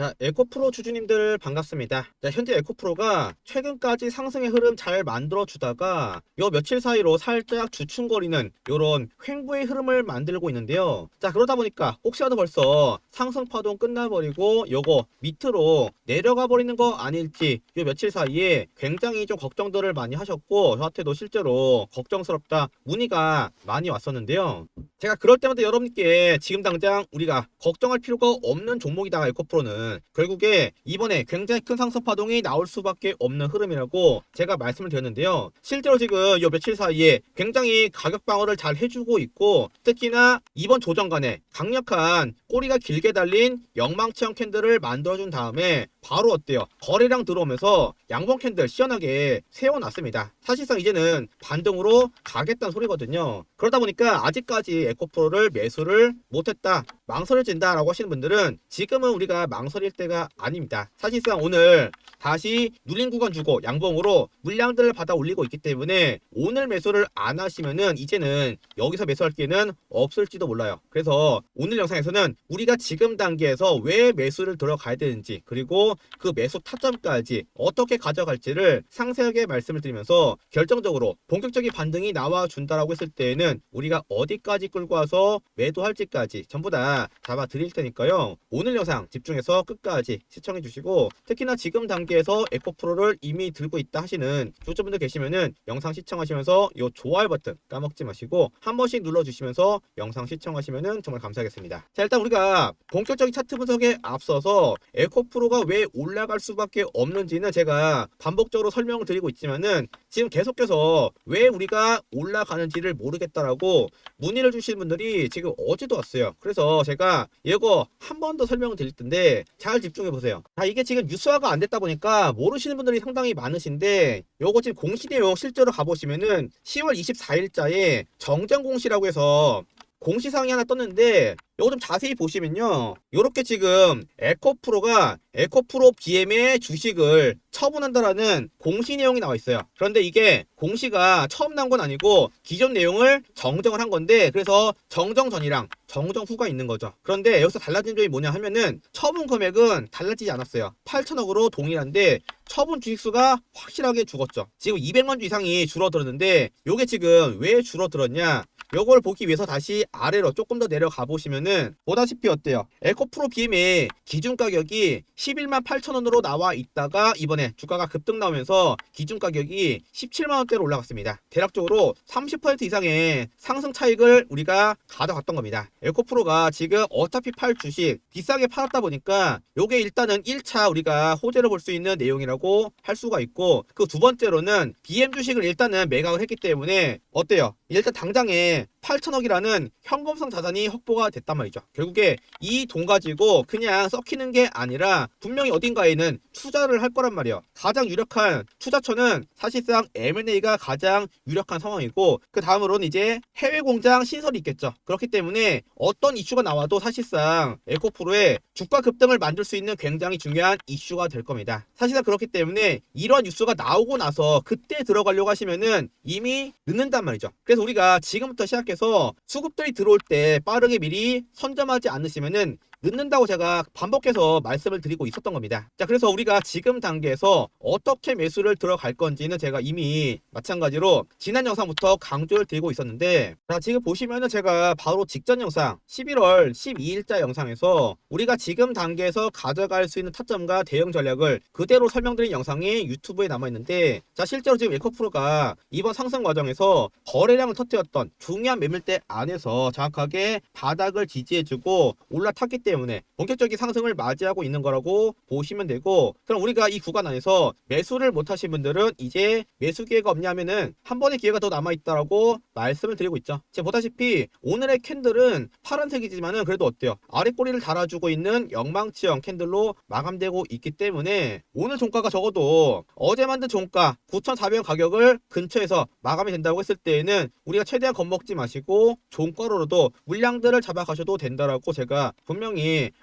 자, 에코프로 주주님들 반갑습니다. 자, 현재 에코프로가 최근까지 상승의 흐름 잘 만들어 주다가 요 며칠 사이로 살짝 주춤거리는 요런 횡보의 흐름을 만들고 있는데요. 자, 그러다 보니까 혹시라도 벌써 상승 파동 끝나버리고 요거 밑으로 내려가 버리는 거 아닐지 요 며칠 사이에 굉장히 좀 걱정들을 많이 하셨고 저한테도 실제로 걱정스럽다 문의가 많이 왔었는데요. 제가 그럴 때마다 여러분께 지금 당장 우리가 걱정할 필요가 없는 종목이다 에코프로는 결국에 이번에 굉장히 큰 상승 파동이 나올 수밖에 없는 흐름이라고 제가 말씀을 드렸는데요. 실제로 지금 요 며칠 사이에 굉장히 가격 방어를 잘 해주고 있고 특히나 이번 조정간에 강력한 꼬리가 길게 달린 영망체형 캔들을 만들어준 다음에 바로 어때요? 거래량 들어오면서 양봉 캔들 시원하게 세워놨습니다. 사실상 이제는 반등으로 가겠다는 소리거든요. 그러다 보니까 아직까지 에코프로를 매수를 못했다. 망설여진다 라고 하시는 분들은 지금은 우리가 망설일 때가 아닙니다. 사실상 오늘 다시 눌린 구간 주고 양봉으로 물량들을 받아 올리고 있기 때문에 오늘 매수를 안 하시면은 이제는 여기서 매수할 기회는 없을지도 몰라요. 그래서 오늘 영상에서는 우리가 지금 단계에서 왜 매수를 들어가야 되는지 그리고 그 매수 타점까지 어떻게 가져갈지를 상세하게 말씀을 드리면서 결정적으로 본격적인 반등이 나와 준다라고 했을 때에는 우리가 어디까지 끌고 와서 매도할지까지 전부 다 잡아 드릴 테니까요. 오늘 영상 집중해서 끝까지 시청해 주시고 특히나 지금 단계에서 에코프로를 이미 들고 있다 하시는 구독자분들 계시면은 영상 시청하시면서 요 좋아요 버튼 까먹지 마시고 한 번씩 눌러 주시면서 영상 시청하시면은 정말 감사하겠습니다. 자, 일단 우리가 본격적인 차트 분석에 앞서서 에코프로가 왜 올라갈 수밖에 없는지는 제가 반복적으로 설명을 드리고 있지만은 지금 계속해서 왜 우리가 올라가는지를 모르겠다라고 문의를 주시는 분들이 지금 어제도 왔어요. 그래서 제가 이거 한 번 더 설명을 드릴 텐데 잘 집중해 보세요. 자, 이게 지금 뉴스화가 안 됐다 보니까 모르시는 분들이 상당히 많으신데 요거 지금 공시 내용 실제로 가보시면은 10월 24일자에 정정 공시라고 해서 공시사항이 하나 떴는데 요거 좀 자세히 보시면요. 요렇게 지금 에코프로가 에코프로 BM의 주식을 처분한다라는 공시 내용이 나와 있어요. 그런데 이게 공시가 처음 나온 건 아니고 기존 내용을 정정을 한 건데 그래서 정정 전이랑 정정 후가 있는 거죠. 그런데 여기서 달라진 점이 뭐냐 하면은 처분 금액은 달라지지 않았어요. 8천억으로 동일한데 처분 주식수가 확실하게 죽었죠. 지금 200만 주 이상이 줄어들었는데 요게 지금 왜 줄어들었냐? 요걸 보기 위해서 다시 아래로 조금 더 내려가 보시면은 보다시피 어때요? 에코프로 BM의 기준 가격이 11만 8천 원으로 나와 있다가 이번에 주가가 급등 나오면서 기준 가격이 17만 원대로 올라갔습니다. 대략적으로 30% 이상의 상승 차익을 우리가 가져갔던 겁니다. 에코프로가 지금 어차피 팔 주식 비싸게 팔았다 보니까 요게 일단은 1차 우리가 호재를 볼수 있는 내용이라고 할 수가 있고 그 두 번째로는 BM 주식을 일단은 매각을 했기 때문에 어때요? 일단 당장에 8천억이라는 현금성 자산이 확보가 됐단 말이 죠. 결국에 이 돈 가지고 그냥 썩히는 게 아니라 분명히 어딘가에는 투자를 할 거란 말이에요. 가장 유력한 투자처는 사실상 M&A가 가장 유력한 상황이고 그 다음으로는 이제 해외 공장 신설이 있겠죠. 그렇기 때문에 어떤 이슈가 나와도 사실상 에코프로의 주가 급등을 만들 수 있는 굉장히 중요한 이슈가 될 겁니다. 사실상 그렇기 때문에 이런 뉴스가 나오고 나서 그때 들어가려고 하시면은 이미 늦는단 말이죠. 그래서 우리가 지금부터 시작해서 수급들이 들어올 때 빠르게 미리 선점하지 않으시면은 늦는다고 제가 반복해서 말씀을 드리고 있었던 겁니다. 자, 그래서 우리가 지금 단계에서 어떻게 매수를 들어갈 건지는 제가 이미 마찬가지로 지난 영상부터 강조를 드리고 있었는데, 자, 지금 보시면은 제가 바로 직전 영상 11월 12일자 영상에서 우리가 지금 단계에서 가져갈 수 있는 타점과 대응 전략을 그대로 설명드린 영상이 유튜브에 남아 있는데, 자, 실제로 지금 에코프로가 이번 상승 과정에서 거래량을 터뜨렸던 중요한 매물대 안에서 정확하게 바닥을 지지해주고 올라탔기 때문에 때문에 본격적인 상승을 맞이하고 있는 거라고 보시면 되고 그럼 우리가 이 구간 안에서 매수를 못 하신 분들은 이제 매수 기회가 없냐면은 한 번의 기회가 더 남아 있다라고 말씀을 드리고 있죠. 지금 보다시피 오늘의 캔들은 파란색이지만은 그래도 어때요? 아래 꼬리를 달아주고 있는 영망치형 캔들로 마감되고 있기 때문에 오늘 종가가 적어도 어제 만든 종가 9,400원 가격을 근처에서 마감이 된다고 했을 때에는 우리가 최대한 겁먹지 마시고 종가로도 물량들을 잡아가셔도 된다라고 제가 분명히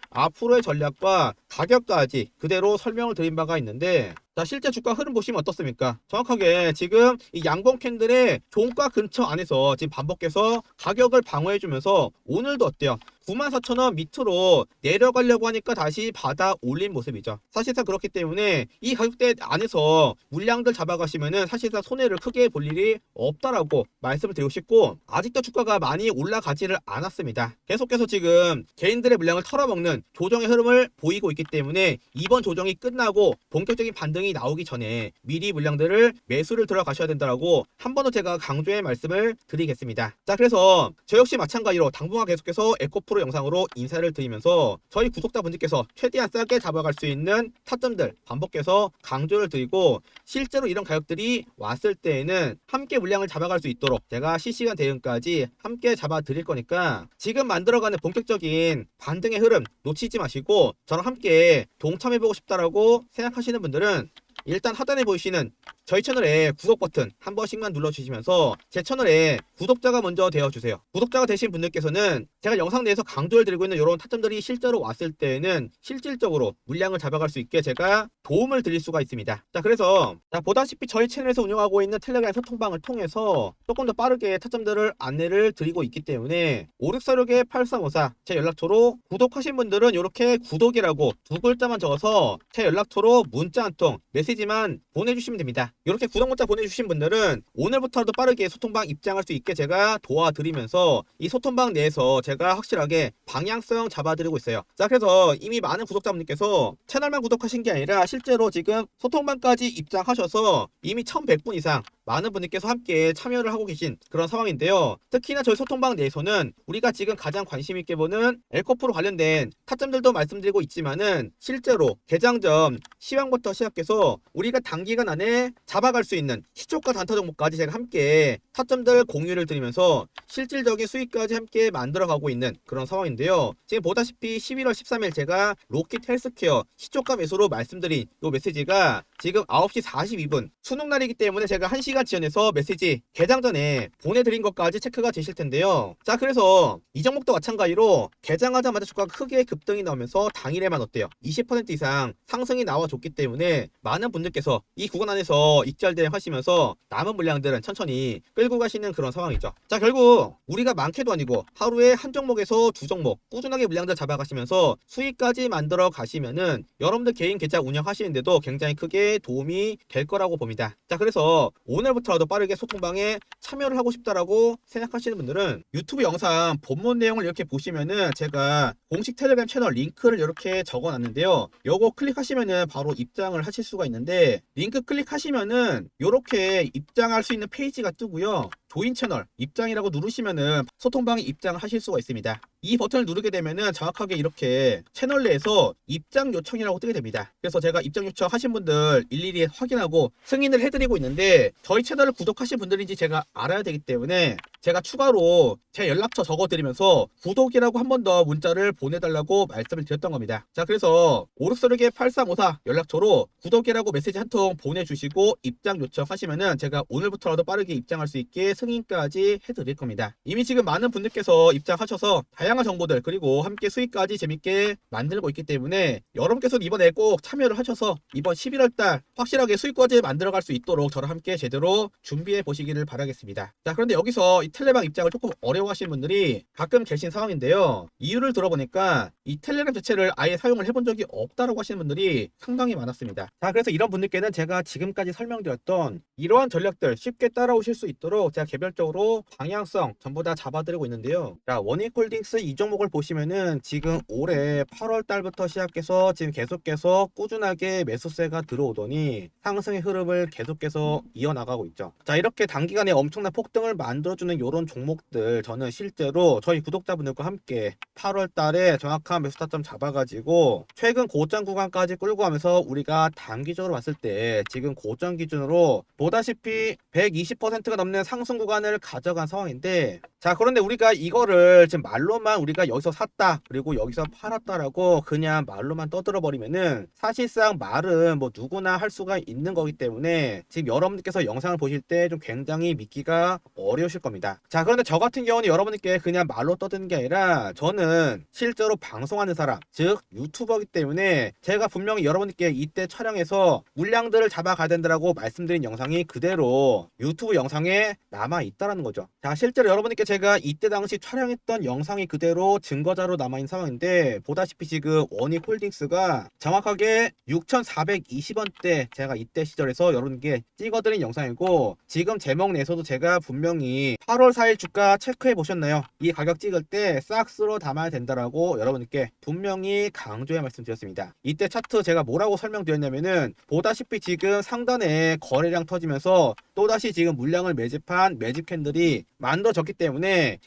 앞으로의 전략과 가격까지 그대로 설명을 드린 바가 있는데 자 실제 주가 흐름 보시면 어떻습니까? 정확하게 지금 이 양봉 캔들의 종가 근처 안에서 지금 반복해서 가격을 방어해주면서 오늘도 어때요? 94,000원 밑으로 내려가려고 하니까 다시 받아 올린 모습이죠. 사실상 그렇기 때문에 이 가격대 안에서 물량들 잡아가시면은 사실상 손해를 크게 볼 일이 없다라고 말씀을 드리고 싶고 아직도 주가가 많이 올라가지를 않았습니다. 계속해서 지금 개인들의 물량을 털어먹는 조정의 흐름을 보이고 있기 때문에 이번 조정이 끝나고 본격적인 반등이 나오기 전에 미리 물량들을 매수를 들어가셔야 된다라고 한 번 더 제가 강조의 말씀을 드리겠습니다. 자 그래서 저 역시 마찬가지로 당분간 계속해서 에코프로 영상으로 인사를 드리면서 저희 구독자 분들께서 최대한 싸게 잡아갈 수 있는 타점들 반복해서 강조를 드리고 실제로 이런 가격들이 왔을 때에는 함께 물량을 잡아갈 수 있도록 제가 실시간 대응까지 함께 잡아 드릴 거니까 지금 만들어가는 본격적인 반등의 흐름 놓치지 마시고 저랑 함께 동참해보고 싶다라고 생각하시는 분들은 일단 하단에 보이시는 저희 채널에 구독 버튼 한 번씩만 눌러주시면서 제 채널에 구독자가 먼저 되어주세요. 구독자가 되신 분들께서는 제가 영상 내에서 강조를 드리고 있는 이런 타점들이 실제로 왔을 때에는 실질적으로 물량을 잡아갈 수 있게 제가 도움을 드릴 수가 있습니다. 자 그래서 자, 보다시피 저희 채널에서 운영하고 있는 텔레그램 소통방을 통해서 조금 더 빠르게 타점들을 안내를 드리고 있기 때문에 5646의 8354 제 연락처로 구독하신 분들은 이렇게 구독이라고 두 글자만 적어서 제 연락처로 문자 한 통 메시지 만 보내주시면 됩니다. 이렇게 구독 문자 보내주신 분들은 오늘부터라도 빠르게 소통방 입장할 수 있게 제가 도와드리면서 이 소통방 내에서 제가 확실하게 방향성 잡아드리고 있어요. 자 그래서 이미 많은 구독자분들께서 채널만 구독하신 게 아니라 실제로 지금 소통방까지 입장하셔서 이미 1100분 이상 많은 분들께서 함께 참여를 하고 계신 그런 상황인데요. 특히나 저희 소통방 내에서는 우리가 지금 가장 관심 있게 보는 엘코프로 관련된 타점들도 말씀드리고 있지만은 실제로 개장점 시황부터 시작해서 우리가 단기간 안에 잡아갈 수 있는 시초가 단타 종목까지 제가 함께 타점들 공유를 드리면서 실질적인 수익까지 함께 만들어가고 있는 그런 상황인데요. 지금 보다시피 11월 13일 제가 로켓 헬스케어 시초가 매수로 말씀드린 이 메시지가 지금 9시 42분 수능 날이기 때문에 제가 1시간 지연해서 메시지 개장 전에 보내드린 것까지 체크가 되실 텐데요. 자 그래서 이 종목도 마찬가지로 개장하자마자 주가가 크게 급등이 나오면서 당일에만 어때요? 20% 이상 상승이 나와줬기 때문에 많은 분들께서 이 구간 안에서 익절 대응 하시면서 남은 물량들은 천천히 끌고 가시는 그런 상황이죠. 자 결국 우리가 많게도 아니고 하루에 한 종목에서 두 종목 꾸준하게 물량들 잡아가시면서 수익까지 만들어 가시면은 여러분들 개인 계좌 운영하시는데도 굉장히 크게 도움이 될 거라고 봅니다. 자 그래서 오늘부터라도 빠르게 소통방에 참여를 하고 싶다라고 생각하시는 분들은 유튜브 영상 본문 내용을 이렇게 보시면은 제가 공식 텔레그램 채널 링크를 이렇게 적어 놨는데요. 요거 클릭하시면은 바로 입장을 하실 수가 있는데 링크 클릭하시면은 이렇게 입장할 수 있는 페이지가 뜨고요. 조인 채널 입장이라고 누르시면은 소통방에 입장을 하실 수가 있습니다. 이 버튼을 누르게 되면은 정확하게 이렇게 채널 내에서 입장 요청이라고 뜨게 됩니다. 그래서 제가 입장 요청 하신 분들 일일이 확인하고 승인을 해드리고 있는데 저희 채널을 구독하신 분들인지 제가 알아야 되기 때문에 제가 추가로 제 연락처 적어드리면서 구독이라고 한 번 더 문자를 보내달라고 말씀을 드렸던 겁니다. 자 그래서 오르스르게 8354 연락처로 구독이라고 메시지 한 통 보내주시고 입장 요청하시면은 제가 오늘부터라도 빠르게 입장할 수 있게 승인까지 해드릴 겁니다. 이미 지금 많은 분들께서 입장하셔서 다양한 정보들 그리고 함께 수익까지 재밌게 만들고 있기 때문에 여러분께서 이번에 꼭 참여를 하셔서 이번 11월달 확실하게 수익까지 만들어갈 수 있도록 저랑 함께 제대로 준비해 보시기를 바라겠습니다. 자 그런데 여기서 이 텔레방 입장을 조금 어려워하시는 분들이 가끔 계신 상황인데요. 이유를 들어보니까 이 텔레gram 자체를 아예 사용을 해본 적이 없다라고 하시는 분들이 상당히 많았습니다. 자 그래서 이런 분들께는 제가 지금까지 설명드렸던 이러한 전략들 쉽게 따라오실 수 있도록 제가 개별적으로 방향성 전부 다 잡아드리고 있는데요. 자 원익홀딩스 이 종목을 보시면은 지금 올해 8월 달부터 시작해서 지금 계속해서 꾸준하게 매수세가 들어오더니 상승의 흐름을 계속해서 이어나가고 있죠. 자 이렇게 단기간에 엄청난 폭등을 만들어주는 이런 종목들 저는 실제로 저희 구독자분들과 함께 8월 달에 정확한 매수 타점 잡아가지고 최근 고점 구간까지 끌고 가면서 우리가 단기적으로 봤을 때 지금 고점 기준으로 보다시피 120%가 넘는 상승 구간을 가져간 상황인데 자 그런데 우리가 이거를 지금 말로만 우리가 여기서 샀다 그리고 여기서 팔았다라고 그냥 말로만 떠들어 버리면은 사실상 말은 뭐 누구나 할 수가 있는 거기 때문에 지금 여러분들께서 영상을 보실 때 좀 굉장히 믿기가 어려우실 겁니다. 자 그런데 저 같은 경우는 여러분들께 그냥 말로 떠드는 게 아니라 저는 실제로 방송하는 사람 즉 유튜버이기 때문에 제가 분명히 여러분들께 이때 촬영해서 물량들을 잡아가야 된다라고 말씀드린 영상이 그대로 유튜브 영상에 남아 있다라는 거죠. 자 실제로 여러분들께 제가 이때 당시 촬영했던 영상이 그대로 증거자로 남아있는 상황인데 보다시피 지금 원익 홀딩스가 정확하게 6,420원대 제가 이때 시절에서 여러분께 찍어드린 영상이고 지금 제목 내에서도 제가 분명히 8월 4일 주가 체크해 보셨나요? 이 가격 찍을 때싹 쓸어 담아야 된다라고 여러분께 분명히 강조해 말씀드렸습니다. 이때 차트 제가 뭐라고 설명드렸냐면은 보다시피 지금 상단에 거래량 터지면서 또다시 지금 물량을 매집한 매집 캔들이 만들어졌기 때문에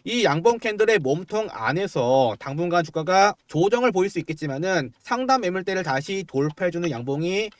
이 양봉 캔들의 몸통 안에서 당분간 주가가 조정을 보일 수 있겠지만은 상단 매물대를 다시 돌파해주는 양봉이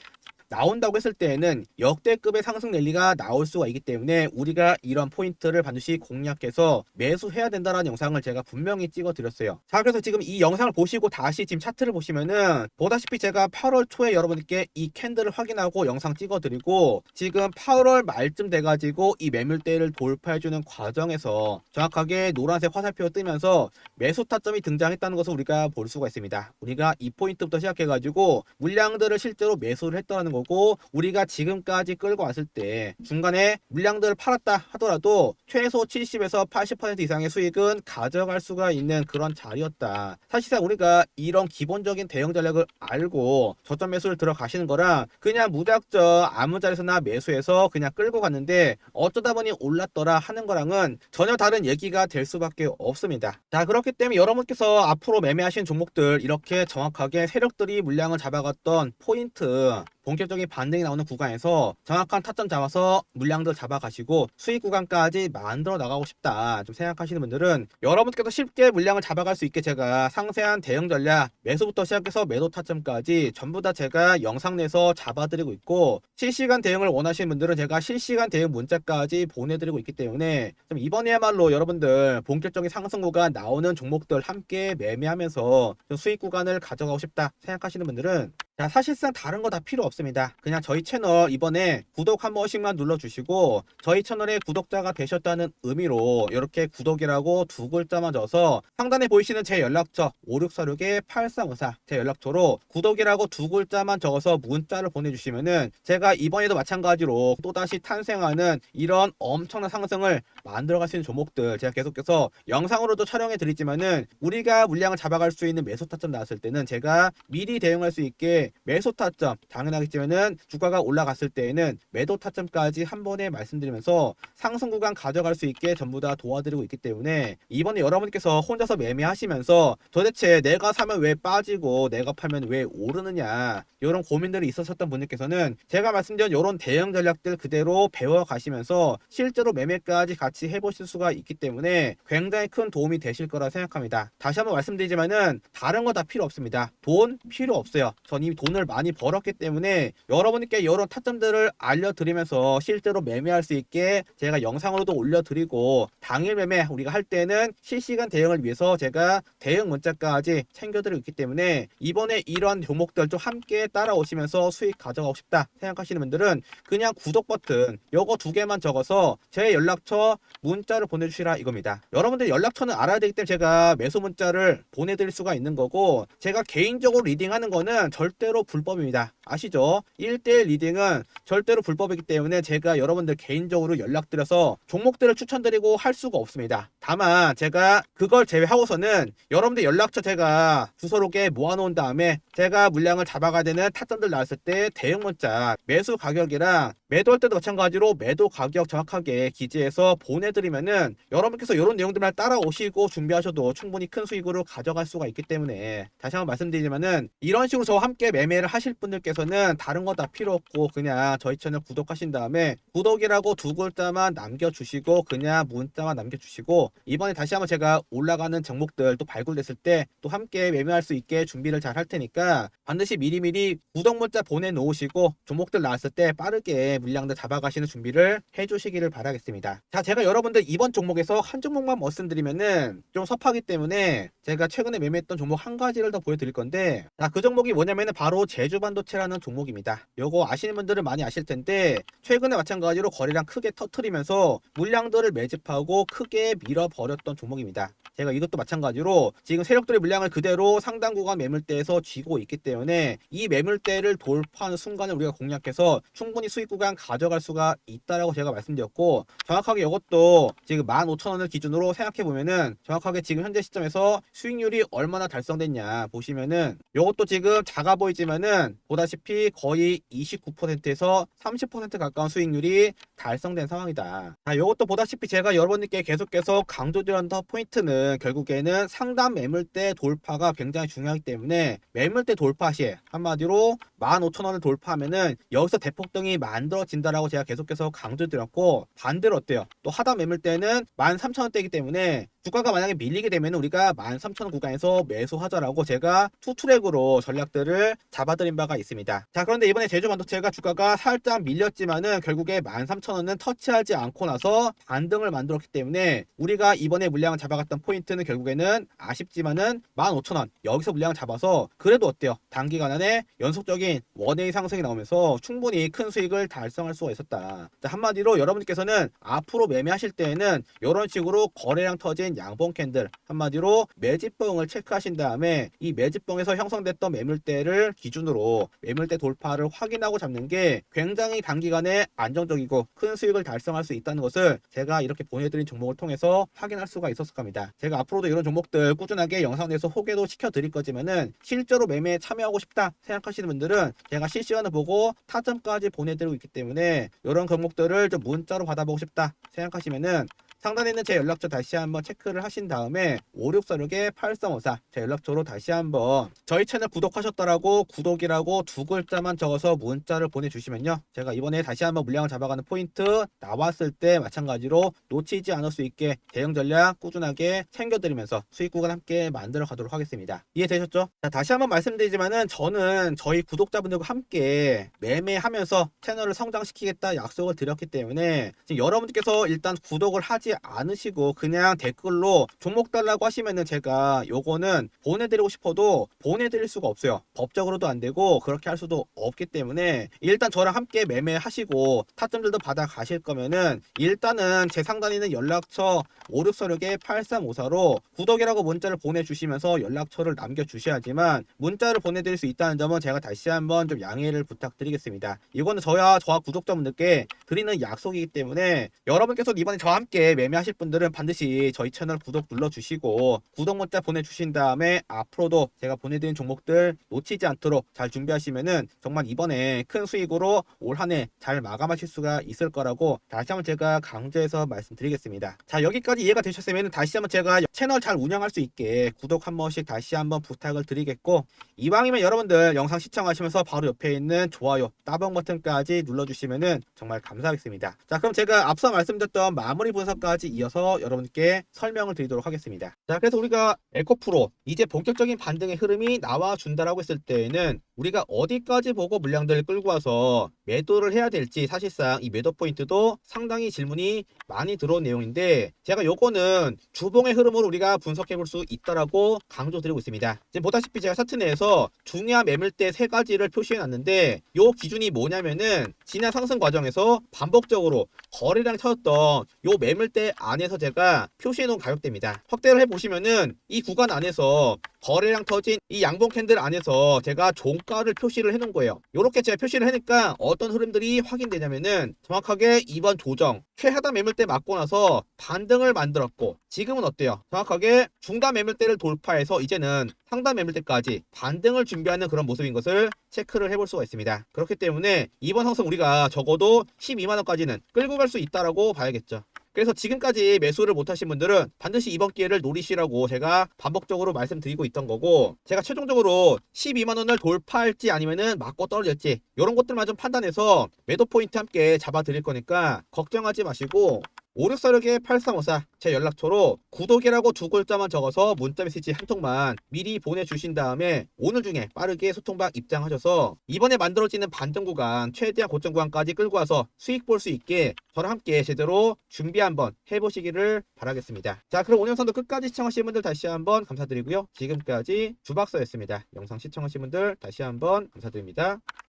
나온다고 했을 때에는 역대급의 상승 랠리가 나올 수가 있기 때문에 우리가 이런 포인트를 반드시 공략해서 매수해야 된다는 영상을 제가 분명히 찍어 드렸어요. 자, 그래서 지금 이 영상을 보시고 다시 지금 차트를 보시면은 보다시피 제가 8월 초에 여러분께 이 캔들을 확인하고 영상 찍어 드리고 지금 8월 말쯤 돼 가지고 이 매물대를 돌파해 주는 과정에서 정확하게 노란색 화살표가 뜨면서 매수 타점이 등장했다는 것을 우리가 볼 수가 있습니다. 우리가 이 포인트부터 시작해 가지고 물량들을 실제로 매수를 했다는 거고 우리가 지금까지 끌고 왔을 때 중간에 물량들을 팔았다 하더라도 최소 70에서 80% 이상의 수익은 가져갈 수가 있는 그런 자리였다. 사실상 우리가 이런 기본적인 대응 전략을 알고 저점 매수를 들어가시는 거랑 그냥 무작정 아무 자리에서나 매수해서 그냥 끌고 갔는데 어쩌다 보니 올랐더라 하는 거랑은 전혀 다른 얘기가 될 수밖에 없습니다. 자 그렇기 때문에 여러분께서 앞으로 매매하신 종목들 이렇게 정확하게 세력들이 물량을 잡아갔던 포인트 본격적인 반등이 나오는 구간에서 정확한 타점 잡아서 물량들 잡아가시고 수익 구간까지 만들어 나가고 싶다. 좀 생각하시는 분들은 여러분께서 쉽게 물량을 잡아갈 수 있게 제가 상세한 대응 전략 매수부터 시작해서 매도 타점까지 전부 다 제가 영상 내서 잡아드리고 있고 실시간 대응을 원하시는 분들은 제가 실시간 대응 문자까지 보내드리고 있기 때문에 좀 이번에야말로 여러분들 본격적인 상승 구간 나오는 종목들 함께 매매하면서 좀 수익 구간을 가져가고 싶다 생각하시는 분들은 자, 사실상 다른 거 다 필요 없습니다. 그냥 저희 채널 이번에 구독 한 번씩만 눌러주시고 저희 채널에 구독자가 되셨다는 의미로 이렇게 구독이라고 두 글자만 적어서 상단에 보이시는 제 연락처 5646-8354 제 연락처로 구독이라고 두 글자만 적어서 문자를 보내주시면은 제가 이번에도 마찬가지로 또다시 탄생하는 이런 엄청난 상승을 만들어갈 수 있는 종목들 제가 계속해서 영상으로도 촬영해 드리지만은 우리가 물량을 잡아갈 수 있는 매수 타점 나왔을 때는 제가 미리 대응할 수 있게 매수 타점 당연하겠지만은 주가가 올라갔을 때에는 매도 타점까지 한 번에 말씀드리면서 상승 구간 가져갈 수 있게 전부 다 도와드리고 있기 때문에 이번에 여러분께서 혼자서 매매하시면서 도대체 내가 사면 왜 빠지고 내가 팔면 왜 오르느냐 이런 고민들이 있었었던 분들께서는 제가 말씀드린 이런 대응 전략들 그대로 배워 가시면서 실제로 매매까지 같이 해보실 수가 있기 때문에 굉장히 큰 도움이 되실 거라 생각합니다. 다시 한번 말씀드리지만은 다른 거 다 필요 없습니다. 돈 필요 없어요. 전이 미 돈을 많이 벌었기 때문에 여러분께 이런 타점들을 알려드리면서 실제로 매매할 수 있게 제가 영상으로도 올려드리고 당일 매매 우리가 할 때는 실시간 대응을 위해서 제가 대응 문자까지 챙겨드리고 있기 때문에 이번에 이런 종목들 좀 함께 따라오시면서 수익 가져가고 싶다 생각하시는 분들은 그냥 구독 버튼 요거 두 개만 적어서 제 연락처 문자를 보내주시라 이겁니다. 여러분들 연락처는 알아야 되기 때문에 제가 매수 문자를 보내드릴 수가 있는 거고 제가 개인적으로 리딩하는 거는 절대 로 불법입니다. 아시죠? 1대1 리딩은 절대로 불법이기 때문에 제가 여러분들 개인적으로 연락드려서 종목들을 추천드리고 할 수가 없습니다. 다만 제가 그걸 제외하고서는 여러분들 연락처 제가 주소록에 모아놓은 다음에 제가 물량을 잡아가야 되는 타점들 나왔을 때 대응 문자 매수 가격이랑 매도할 때도 마찬가지로 매도 가격 정확하게 기재해서 보내드리면은 여러분께서 이런 내용들만 따라오시고 준비하셔도 충분히 큰 수익으로 가져갈 수가 있기 때문에 다시 한번 말씀드리지만은 이런 식으로 저와 함께 매매를 하실 분들께서는 다른 거 다 필요 없고 그냥 저희 채널 구독하신 다음에 구독이라고 두 글자만 남겨주시고 그냥 문자만 남겨주시고 이번에 다시 한번 제가 올라가는 종목들 또 발굴됐을 때 또 함께 매매할 수 있게 준비를 잘 할 테니까 반드시 미리미리 구독 문자 보내놓으시고 종목들 나왔을 때 빠르게 물량들 잡아가시는 준비를 해주시기를 바라겠습니다. 자, 제가 여러분들 이번 종목에서 한 종목만 말씀드리면은 좀 섭하기 때문에 제가 최근에 매매했던 종목 한 가지를 더 보여드릴 건데 자, 그 종목이 뭐냐면은 바로 제주 반도체라는 종목입니다. 요거 아시는 분들은 많이 아실 텐데 최근에 마찬가지로 거래량 크게 터트리면서 물량들을 매집하고 크게 밀어버렸던 종목입니다. 제가 이것도 마찬가지로 지금 세력들의 물량을 그대로 상당 구간 매물대에서 쥐고 있기 때문에 이 매물대를 돌파하는 순간을 우리가 공략해서 충분히 수익 구간 가져갈 수가 있다라고 제가 말씀드렸고 정확하게 이것도 지금 15,000원을 기준으로 생각해 보면은 정확하게 지금 현재 시점에서 수익률이 얼마나 달성됐냐 보시면은 이것도 지금 작아 보이 지만은 보다시피 거의 29%에서 30% 가까운 수익률이 달성된 상황이다. 자, 이것도 보다시피 제가 여러분들께 계속해서 강조드렸던 포인트는 결국에는 상단 매물대 돌파가 굉장히 중요하기 때문에 매물대 돌파 시에 한마디로 15,000원을 돌파하면은 여기서 대폭등이 만들어진다라고 제가 계속해서 강조드렸고 반대로 어때요? 또 하단 매물대는 13,000원대이기 때문에 주가가 만약에 밀리게 되면 우리가 13,000원 구간에서 매수하자라고 제가 투트랙으로 전략들을 잡아드린 바가 있습니다. 자 그런데 이번에 제주 반도체가 주가가 살짝 밀렸지만은 결국에 13,000원은 터치하지 않고 나서 반등을 만들었기 때문에 우리가 이번에 물량을 잡아갔던 포인트는 결국에는 아쉽지만은 15,000원 여기서 물량을 잡아서 그래도 어때요? 단기간 안에 연속적인 원웨이 상승이 나오면서 충분히 큰 수익을 달성할 수가 있었다. 자, 한마디로 여러분께서는 앞으로 매매하실 때에는 이런 식으로 거래량 터진 양봉 캔들 한마디로 매집봉을 체크하신 다음에 이 매집봉에서 형성됐던 매물대를 기준으로 매물대 돌파를 확인하고 잡는 게 굉장히 단기간에 안정적이고 큰 수익을 달성할 수 있다는 것을 제가 이렇게 보내드린 종목을 통해서 확인할 수가 있었을 겁니다. 제가 앞으로도 이런 종목들 꾸준하게 영상 내서 소개도 시켜드릴 거지만은 실제로 매매에 참여하고 싶다 생각하시는 분들은 제가 실시간을 보고 타점까지 보내드리고 있기 때문에 이런 종목들을 좀 문자로 받아보고 싶다 생각하시면은 상단에 있는 제 연락처 다시 한번 체크를 하신 다음에 5646에 8354 제 연락처로 다시 한번 저희 채널 구독하셨더라고 구독이라고 두 글자만 적어서 문자를 보내주시면요 제가 이번에 다시 한번 물량을 잡아가는 포인트 나왔을 때 마찬가지로 놓치지 않을 수 있게 대응 전략 꾸준하게 챙겨드리면서 수익 구간 함께 만들어 가도록 하겠습니다 이해되셨죠? 자 다시 한번 말씀드리지만은 저는 저희 구독자분들과 함께 매매하면서 채널을 성장시키겠다 약속을 드렸기 때문에 지금 여러분들께서 일단 구독을 하지 않으시고 그냥 댓글로 종목 달라고 하시면은 제가 요거는 보내드리고 싶어도 보내드릴 수가 없어요. 법적으로도 안 되고 그렇게 할 수도 없기 때문에 일단 저랑 함께 매매하시고 타점들도 받아 가실 거면은 일단은 제 상단에 있는 연락처 5646에 8354로 구독이라고 문자를 보내주시면서 연락처를 남겨주셔야지만 문자를 보내드릴 수 있다는 점은 제가 다시 한번 좀 양해를 부탁드리겠습니다. 이거는 저와 저와 구독자분들께 드리는 약속이기 때문에 여러분께서 이번에 저와 함께 매매하실 분들은 반드시 저희 채널 구독 눌러주시고 구독 문자 보내주신 다음에 앞으로도 제가 보내드린 종목들 놓치지 않도록 잘 준비하시면은 정말 이번에 큰 수익으로 올 한 해 잘 마감하실 수가 있을 거라고 다시 한번 제가 강조해서 말씀드리겠습니다. 자 여기까지 이해가 되셨으면 다시 한번 제가 채널 잘 운영할 수 있게 구독 한 번씩 다시 한번 부탁을 드리겠고 이왕이면 여러분들 영상 시청하시면서 바로 옆에 있는 좋아요 따봉 버튼까지 눌러주시면은 정말 감사하겠습니다. 자 그럼 제가 앞서 말씀드렸던 마무리 분석까지 이어서 여러분께 설명을 드리도록 하겠습니다. 자 그래서 우리가 에코프로 이제 본격적인 반등의 흐름이 나와준다라고 했을 때에는 우리가 어디까지 보고 물량들을 끌고 와서 매도를 해야 될지 사실상 이 매도 포인트도 상당히 질문이 많이 들어온 내용인데 제가 요거는 주봉의 흐름으로 우리가 분석해 볼 수 있다라고 강조드리고 있습니다. 지금 보다시피 제가 차트 내에서 중요한 매물대 세 가지를 표시해 놨는데 요 기준이 뭐냐면은 지난 상승 과정에서 반복적으로 거래량 터졌던 요 매물대 안에서 제가 표시해 놓은 가격대입니다. 확대를 해 보시면은 이 구간 안에서 거래량 터진 이 양봉 캔들 안에서 제가 종가를 표시를 해 놓은 거예요. 요렇게 제가 표시를 하니까 어떤 흐름들이 확인되냐면은 정확하게 이번 조정 최하단 매물대 맞고 나서 반등을 만들었고 지금은 어때요? 정확하게 중단 매물대를 돌파해서 이제는 상단 매물대까지 반등을 준비하는 그런 모습인 것을 체크를 해볼 수가 있습니다. 그렇기 때문에 이번 상승 우리가 적어도 12만 원까지는 끌고 갈 수 있다라고 봐야겠죠. 그래서 지금까지 매수를 못하신 분들은 반드시 이번 기회를 노리시라고 제가 반복적으로 말씀드리고 있던 거고 제가 최종적으로 12만 원을 돌파할지 아니면은 맞고 떨어질지 이런 것들만 좀 판단해서 매도 포인트 함께 잡아 드릴 거니까 걱정하지 마시고 5646에 8354 제 연락처로 구독이라고 두 글자만 적어서 문자 메시지 한 통만 미리 보내주신 다음에 오늘 중에 빠르게 소통방 입장하셔서 이번에 만들어지는 반등 구간 최대한 고점 구간까지 끌고 와서 수익 볼 수 있게 저랑 함께 제대로 준비 한번 해보시기를 바라겠습니다. 자 그럼 오늘 영상도 끝까지 시청하신 분들 다시 한번 감사드리고요. 지금까지 주박서였습니다. 영상 시청하신 분들 다시 한번 감사드립니다.